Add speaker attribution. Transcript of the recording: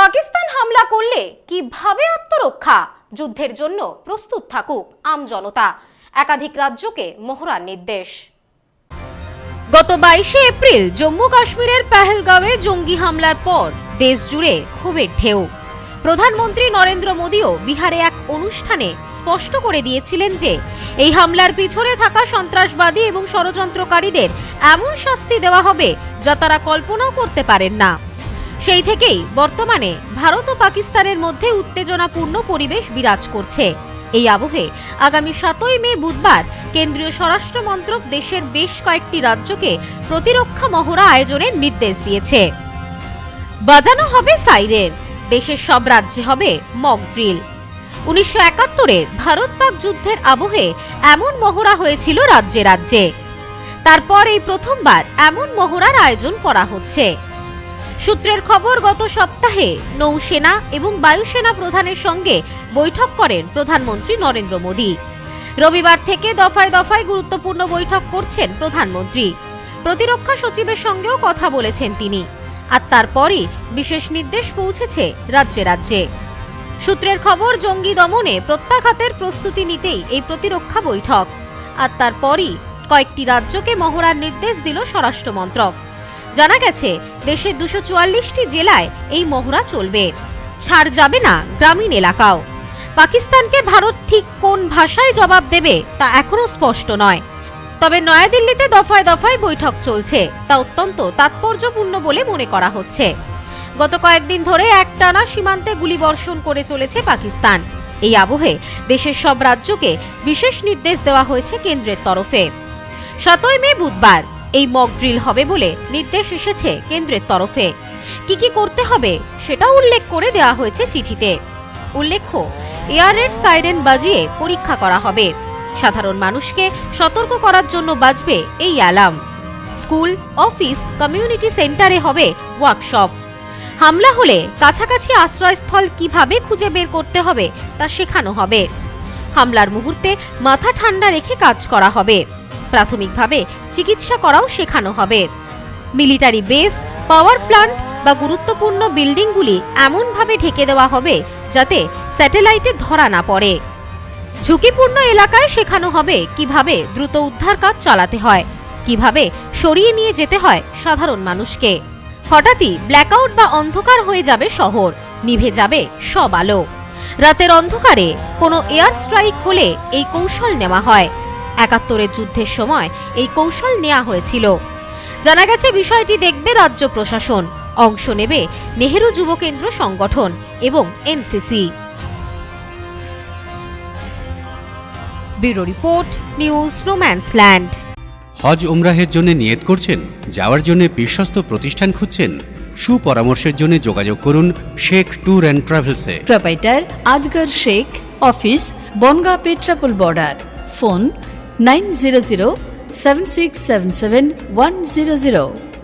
Speaker 1: পাকিস্তান হামলা করলে কীভাবে আত্মরক্ষা? যুদ্ধের জন্য প্রস্তুত থাকুক আমজনতা একাধিক রাজ্যকে মহড়ার নির্দেশ। গত বাইশে এপ্রিল জম্মু কাশ্মীরের পেহেলগাঁওয়ে জঙ্গি হামলার পর দেশ জুড়ে ক্ষোভের ঢেউ। প্রধানমন্ত্রী নরেন্দ্র মোদীও বিহারে এক অনুষ্ঠানে স্পষ্ট করে দিয়েছিলেন যে, এই হামলার পিছনে থাকা সন্ত্রাসবাদী এবং ষড়যন্ত্রকারীদের এমন শাস্তি দেওয়া হবে যা তারা কল্পনাও করতে পারেন না। সেই থেকেই বর্তমানে ভারত ও পাকিস্তানের মধ্যে উত্তেজনাপূর্ণ পরিবেশ বিরাজ করছে। এই আবহে আগামী সাতই মে বুধবার কেন্দ্রীয় স্বরাষ্ট্র মন্ত্রক দেশের বেশ কয়েকটি রাজ্যকে প্রতিরক্ষা মহড়া আয়োজনের নির্দেশ দিয়েছে। বাজানো হবে সাইরেন, দেশের সব রাজ্যে হবে মক ড্রিল। উনিশশো একাত্তরে ভারত পাক যুদ্ধের আবহে এমন মহড়া হয়েছিল রাজ্যে রাজ্যে। তারপর এই প্রথমবার এমন মহড়ার আয়োজন করা হচ্ছে। সূত্রের খবর, গত সপ্তাহে নৌসেনা এবং বায়ুসেনা প্রধানের সঙ্গে বৈঠক করেন প্রধানমন্ত্রী নরেন্দ্র মোদী। রবিবার থেকে দফায় দফায় গুরুত্বপূর্ণ বৈঠক করছেন প্রধানমন্ত্রী। প্রতিরক্ষা সচিবের সঙ্গেও কথা বলেছেন তিনি। আর তারপরই বিশেষ নির্দেশ পৌঁছেছে রাজ্যে রাজ্যে। সূত্রের খবর, জঙ্গি দমনে প্রত্যাঘাতের প্রস্তুতি নিতেই এই প্রতিরক্ষা বৈঠক। আর তারপরই কয়েকটি রাজ্যকে মহড়ার নির্দেশ দিল স্বরাষ্ট্র মন্ত্রক জানা গেছে দেশের দুশো চুয়াল্লিশটি জেলায় এই মহড়া চলবে। ছাড় যাবে না গ্রামীণ এলাকাও। পাকিস্তানকে ভারত ঠিক কোন ভাষায় জবাব দেবে তা এখনও স্পষ্ট নয়। তবে নয়াদিল্লিতে দফায় দফায় বৈঠক চলছে, তা অত্যন্ত তাৎপর্যপূর্ণ বলে মনে করা হচ্ছে। গত কয়েকদিন ধরে একটানা সীমান্তে গুলিবর্ষণ করে চলেছে পাকিস্তান। এই আবহে দেশের সব রাজ্যকে বিশেষ নির্দেশ দেওয়া হয়েছে কেন্দ্রের তরফে। সাতই মে বুধবার এই মক ড্রিল হবে বলে নির্দেশ এসেছে কেন্দ্রের তরফে। কি কি করতে হবে সেটা উল্লেখ করে দেওয়া হয়েছে চিঠিতে। উল্লেখ্য এয়ারের সাইরেন বাজিয়ে পরীক্ষা করা হবে। সাধারণ মানুষকে সতর্ক করার জন্য বাজবে এই অ্যালার্ম স্কুল অফিস কমিউনিটি সেন্টারে হবে ওয়ার্কশপ হামলা হলে কাছাকাছি আশ্রয়স্থল কীভাবে খুঁজে বের করতে হবে তা শেখানো হবে। হামলার মুহূর্তে মাথা ঠান্ডা রেখে কাজ করা হবে। প্রাথমিকভাবে চিকিৎসা করাও শেখানো হবে। মিলিটারি বেস, পাওয়ার প্লান্ট বা গুরুত্বপূর্ণ বিল্ডিংগুলি এমনভাবে ঢেকে দেওয়া হবে যাতে স্যাটেলাইটে ধরা না পড়ে। ঝুঁকিপূর্ণ এলাকায় শেখানো হবে কীভাবে দ্রুত উদ্ধার কাজ চালাতে হয়, কীভাবে সরিয়ে নিয়ে যেতে হয় সাধারণ মানুষকে। হঠাৎই ব্ল্যাকআউট বা অন্ধকার হয়ে যাবে শহর, নিভে যাবে সব আলো। রাতের অন্ধকারে কোনো এয়ার স্ট্রাইক হলে এই কৌশল নেওয়া হয়। একাত্তরের যুদ্ধের সময় এই কৌশল নেওয়া হয়েছিল। জানা গেছে বিষয়টি দেখবে রাজ্য প্রশাসন। অংশ নেবে নেহেরু যুব কেন্দ্র সংগঠন এবং এনসিসি। ব্যুরো রিপোর্ট নিউজ রোম্যান্সল্যান্ড
Speaker 2: হজ উমরাহের জন্য নিয়ত করছেন যাওয়ার জন্য বিশ্বস্ত প্রতিষ্ঠান খুঁজছেন। সুপরামর্শের জন্য যোগাযোগ করুন Sheikh tour and ট্রাভেলসে।
Speaker 3: Proprietor Azgar Sheikh office Bongaon Petrapole border. Phone 900 7677 100